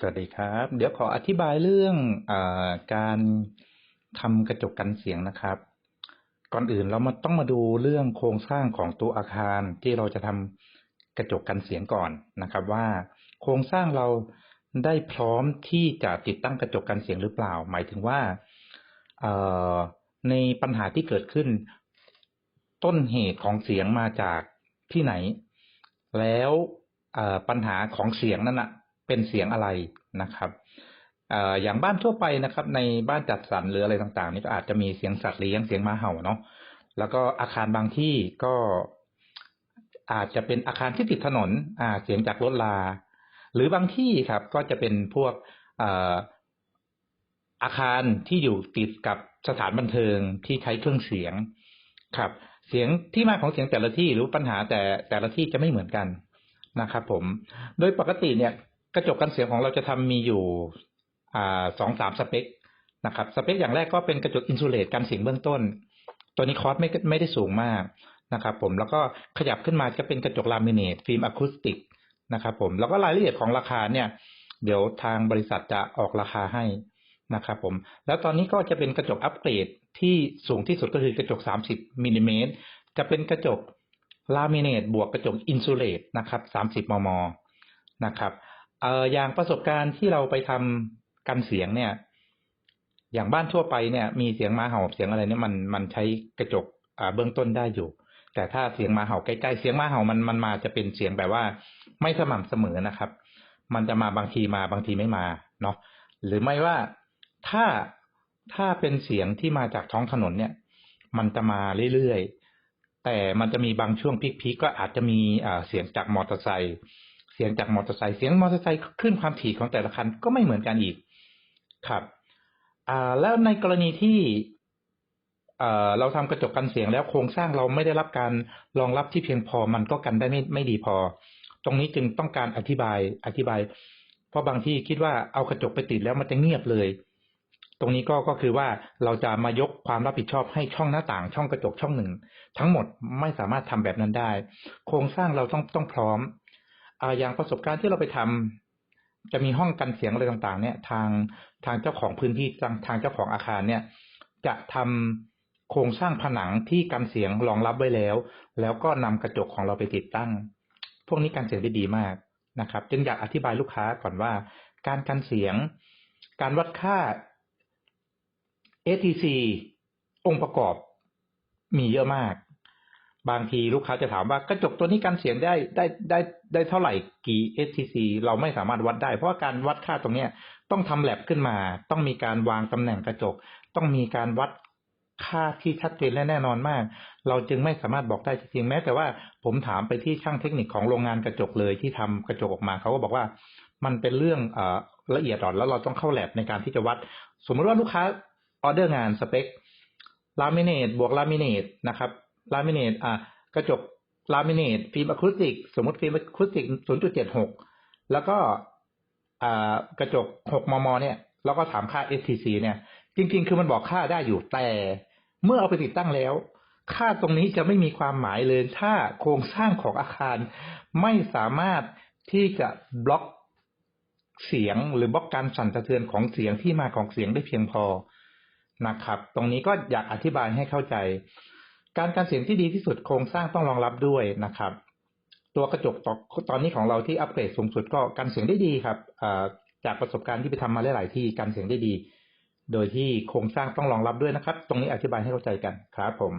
สวัสดีครับ เดี๋ยวขออธิบายเรื่องอการทำกระจกกันเสียงนะครับ ก่อนอื่นเรามาต้องมาดูเรื่องโครงสร้างของตัวอาคารที่เราจะทำกระจกกันเสียงก่อนนะครับ ว่าโครงสร้างเราได้พร้อมที่จะติดตั้งกระจกกันเสียงหรือเปล่า หมายถึงว่าในปัญหาที่เกิดขึ้น ต้นเหตุของเสียงมาจากที่ไหน แล้วปัญหาของเสียงนั้นนะ เป็นเสียงอะไรนะครับอย่างบ้านทั่วไปนะครับ ในบ้านจัดสรรหรืออะไรต่างๆ นี่ก็อาจจะมีเสียงสัตว์เลี้ยงเสียงหมาเห่าเนาะแล้วก็อาคารบางที่ก็อาจจะเป็นอาคารที่ติดถนนอ่าเสียงจากรถลา หรือบางที่ครับ ก็จะเป็นพวกอาคารที่อยู่ติดกับสถานบันเทิงที่ใช้เครื่องเสียงครับ เสียงที่มาของเสียงแต่ละที่หรือปัญหาแต่แต่ละที่จะไม่เหมือนกันนะครับ ผม โดยปกติเนี่ย กระจกกันเสียงของเราจะทำมีอยู่สองสามสเปคนะครับสเปคอย่างแรกก็เป็นกระจกอินซูเลตกันเสียงเบื้องต้น ตัวนี้คอสไม่ไม่ได้สูงมากนะครับผมแล้วก็ขยับขึ้นมาจะเป็นกระจกลามิเนตฟิล์มอะคูสติกนะครับผมแล้วก็รายละเอียดของราคาเนี่ย เดี๋ยวทางบริษัทจะออกราคาให้นะครับผมแล้วตอนนี้ก็จะเป็นกระจกอัปเกรดที่สูงที่สุดก็คือกระจก 30มิลลิเมตรจะเป็นกระจกลามิเนตบวกกระจกอินซูเลตนะครับ 30 มมนะครับ เอ่ออย่างประสบการณ์ที่เราไปทำกันเสียงเนี่ย อย่างบ้านทั่วไปเนี่ย มีเสียงหมาเห่าเสียงอะไรเนี่ยมันมันใช้กระจกอ่าเบื้องต้นได้อยู่ แต่ถ้าเสียงหมาเห่าใกล้ๆเสียงหมาเห่ามันมันมาจะเป็นเสียงแบบว่า ไม่สม่ำเสมอนะครับ มันจะมาบางทีมาบางทีไม่มาเนาะหรือไม่ว่าถ้าถ้าเป็นเสียงที่มาจากท้องถนนเนี่ย มันจะมาเรื่อยๆแต่มันจะมีบางช่วงพีคๆก็อาจจะมีเสียงจากมอเตอร์ไซค์ เสียงจากมอเตอร์ไซค์เสียงมอเตอร์ไซค์ขึ้นความถี่ของแต่ละคันก็ไม่เหมือนกันอีกครับอ่าแล้วในกรณีที่เอ่อเราทำกระจกกันเสียงแล้วโครงสร้างเราไม่ได้รับการรองรับที่เพียงพอมันก็กันได้ไม่ไม่ดีพอ ตรงนี้จึงต้องการอธิบายอธิบาย เพราะบางที่คิดว่าเอากระจกไปติดแล้วมันจะเงียบเลย ตรงนี้ก็ก็คือว่าเราจะมายกความรับผิดชอบให้ช่องหน้าต่าง ช่องกระจกช่องหนึ่ง ทั้งหมดไม่สามารถทำแบบนั้นได้ โครงสร้างเราต้องต้องพร้อม อย่างประสบการณ์ที่เราไปทำจะมีห้องกันเสียงอะไรต่างๆ เนี่ย ทางทางเจ้าของพื้นที่ทางทางเจ้าของอาคารเนี่ย จะทำโครงสร้างผนังที่กันเสียงรองรับไว้แล้ว แล้วก็นำกระจกของเราไปติดตั้ง พวกนี้กันเสียงได้ดีมากนะครับ จึงอยากอธิบายลูกค้าก่อนว่า การกันเสียง การวัดค่า ATC องค์ประกอบมีเยอะมาก บางทีลูกค้าจะถามว่ากระจกตัวนี้กันเสียงได้ได้ได้ได้เท่าไหร่กี่ ATC เราไม่สามารถวัดได้ เพราะาการวัดค่าตรงเนี้ยต้องทำแลบขึ้นมา ต้องมีการวางตำแหน่งกระจก ต้องมีการวัดค่าที่ชัดเจนและแน่นอนมาก เราจึงไม่สามารถบอกได้จริงๆแม้ แต่ว่าผมถามไปที่ช่างเทคนิคของโรงงานกระจกเลยที่ทำกระจกออกมาเขาก็บอกว่ามันเป็นเรื่องอละเอียดอ่อนแล้วเราต้องเข้าแลบในการที่จะวัด สมมติว่าลูกค้าออเดอร์งานสเปคลามิเนตบวกลามิเนตนะครับ ลามิเนตอะกระจกลามิเนตฟิล์มอะคูสติก สมมติฟิล์มอะคูสติก 0.76 แล้วก็อ่ากระจก 6 มม เนี่ย แล้วก็ถามค่า STC เนี่ย จริง ๆ คือมันบอกค่าได้อยู่แต่เมื่อเอาไปติดตั้งแล้ว ค่าตรงนี้จะไม่มีความหมายเลย ถ้าโครงสร้างของอาคารไม่สามารถที่จะบล็อกเสียงหรือบล็อกการสั่นสะเทือนของเสียงที่มาของเสียงได้เพียงพอนะครับ ตรงนี้ก็อยากอธิบายให้เข้าใจ การการเสียงที่ดีที่สุดโครงสร้างต้องรองรับด้วยนะครับ ตัวกระจกตอนนี้ของเราที่อัปเกรดสูงสุดก็กันเสียงได้ดีครับจากประสบการณ์ที่ไปทำมาหลายๆที่กันเสียงได้ดี โดยที่โครงสร้างต้องรองรับด้วยนะครับ ตรงนี้อธิบายให้เข้าใจกันครับผม